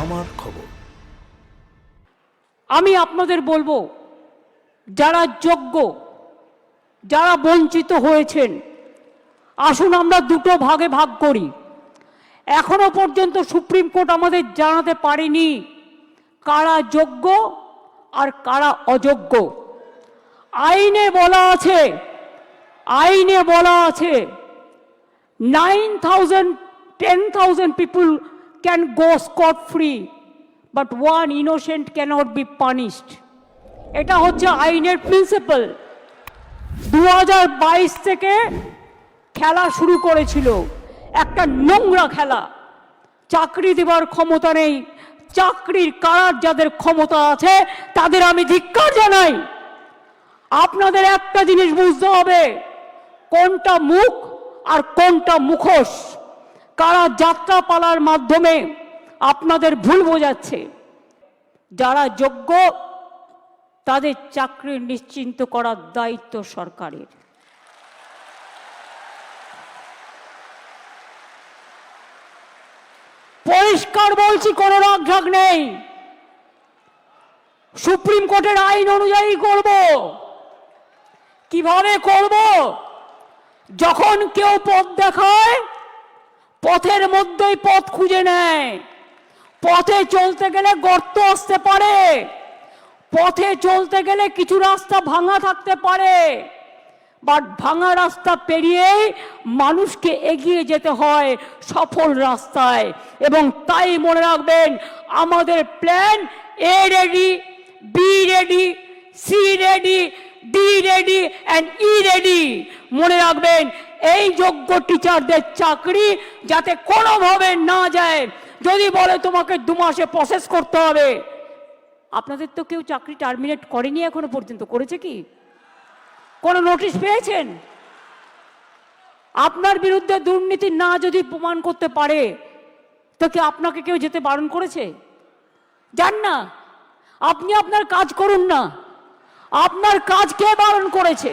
আমার খবর। আমি আপনাদের বলব, যারা যোগ্য, যারা বঞ্চিত হয়েছেন, আসুন আমরা দুটো ভাগে ভাগ করি। এখনও পর্যন্ত সুপ্রিম কোর্ট আমাদের জানাতে পারেনি কারা যোগ্য আর কারা অযোগ্য। আইনে বলা আছে, আইনে বলা আছে nine thousand ten thousand people can go scot free but one innocent cannot be punished এটা হচ্ছে আইনের প্রিন্সিপাল দু হাজার বাইশ থেকে খেলা শুরু করেছিল। একটা নোংরা খেলা। চাকরি দেওয়ার ক্ষমতা নেই। চাকরির কারার যাদের ক্ষমতা আছে, তাদের আমি ধিক্কার জানাই। আপনাদের একটা জিনিস বুঝতে হবে। কোনটা মুখ আর কোনটা মুখোশ? কারা যাত্রা পালার মাধ্যমে আপনাদের ভুল বোঝাচ্ছে? যারা যোগ্য, তাদের চাকরি নিশ্চিন্ত করার দায়িত্ব সরকারের। পরিষ্কার বলছি, কোনো রাগঢাক নেই। সুপ্রিম কোর্টের আইন অনুযায়ী করব। কীভাবে করব? যখন কেউ পথ দেখায় পথের মধ্যেই পথ খুঁজে নেয়। পথে চলতে গেলে গর্ত আসতে পারে। পথে চলতে গেলে কিছু রাস্তা ভাঙা থাকতে পারে। বাট ভাঙা রাস্তা পেরিয়েই মানুষকে এগিয়ে যেতে হয় সফল রাস্তায়। এবং তাই মনে রাখবেন, আমাদের plan A ready B ready C ready D ready and E ready মনে রাখবেন এই যোগ্য টিচারদের চাকরি যাতে কোনোভাবে না যায়। যদি বলে তোমাকে দু মাসে প্রসেস করতে হবে, আপনাদের তো কেউ চাকরি টার্মিনেট করেনি এখনও পর্যন্ত, করেছে কি? কোনো নোটিশ পেয়েছেন? আপনার বিরুদ্ধে দুর্নীতি না যদি প্রমাণ করতে পারে, তো কি আপনাকে কেউ যেতে বারণ করেছে? যান না। আপনি আপনার কাজ করুন না। আপনার কাজ কে বারণ করেছে।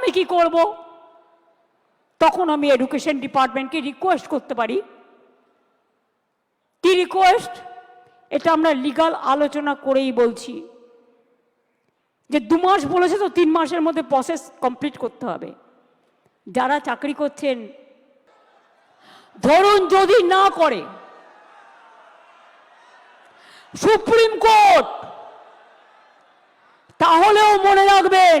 আমি কি করব? তখন আমি এডুকেশন ডিপার্টমেন্টকে রিকোয়েস্ট করতে পারি। কি রিকোয়েস্ট এটা আমরা লিগাল আলোচনা করেই বলছি। যে দু মাস বলেছে তো তিন মাসের মধ্যে প্রসেস কমপ্লিট করতে হবে। যারা চাকরি করছেন, ধরুন যদি না করে, সুপ্রিম কোর্ট, তাহলেও মনে রাখবেন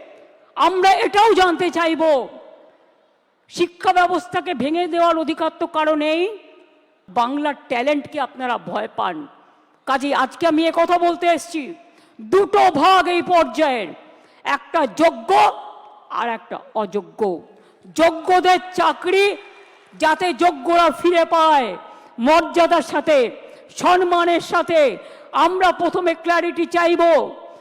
আমরা এটাও জানতে চাইব। শিক্ষা ব্যবস্থাকে ভেঙে দেওয়ার অধিকার তো কারণেই বাংলার ট্যালেন্টকে আপনারা ভয় পান। কাজে আজকে আমি কথা বলতে এসেছি। দুটো ভাগ এই পর্যায়ের, একটা যোগ্য আর একটা অযোগ্য। যোগ্যদের চাকরি যাতে যোগ্যরা ফিরে পায়, মর্যাদার সাথে, সম্মানের সাথে। আমরা প্রথমে ক্ল্যারিটি চাইব।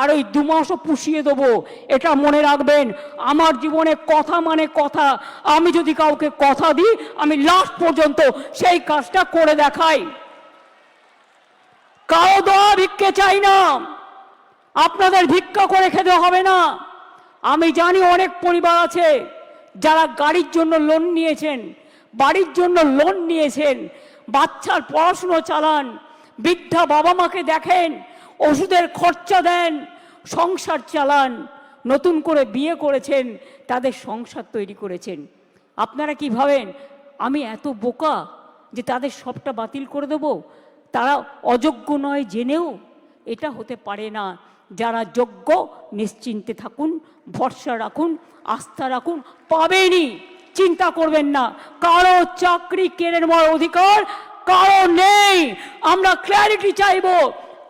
আর ওই দু মাসও পুষিয়ে দেবো, এটা মনে রাখবেন। আমার জীবনে কথা মানে কথা। আমি যদি কাউকে কথা দিই, আমি লাস্ট পর্যন্ত সেই কাজটা করে দেখাই। কারও দেওয়া ভিক্ষে চাই না। আপনাদের ভিক্ষা করে খেতে হবে না। আমি জানি অনেক পরিবার আছে যারা গাড়ির জন্য লোন নিয়েছেন, বাড়ির জন্য লোন নিয়েছেন, বাচ্চার পড়াশুনো চালান, বৃদ্ধা বাবা মাকে দেখেন ওষুধের খরচা দেন, সংসার চালান, নতুন করে বিয়ে করেছেন, তাদের সংসার তৈরি করেছেন। আপনারা কি ভাবেন, আমি এত বোকা যে তাদের সবটা বাতিল করে দেব? তারা অযোগ্য নয় জেনেও? এটা হতে পারে না। যারা যোগ্য, নিশ্চিন্তে থাকুন, ভরসা রাখুন, আস্থা রাখুন, পাবেনই। চিন্তা করবেন না। কারও চাকরি কেড়ে নেওয়ার অধিকার কারও নেই। আমরা ক্ল্যারিটি চাইব।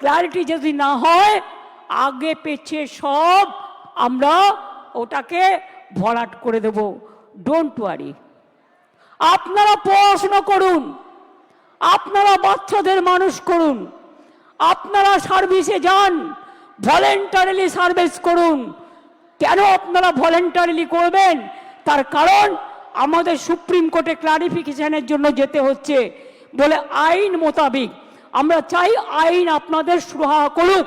ক্ল্যারিটি যদি না হয়, আগে পেছে সব আমরা ওটাকে ভরাট করে দেব। ডোন্ট ওয়ারি আপনারা পড়াশোনা করুন, আপনারা বাচ্চাদের মানুষ করুন, আপনারা সার্ভিসে যান ভলেন্টারিলি সার্ভিস করুন। কেন আপনারা ভলেন্টারিলি করবেন? তার কারণ আমাদের সুপ্রিম কোর্টে ক্লারিফিকেশনের জন্য যেতে হচ্ছে। বলে আইন মোতাবিক আমরা চাই আইন আপনাদের সুরাহা করুক।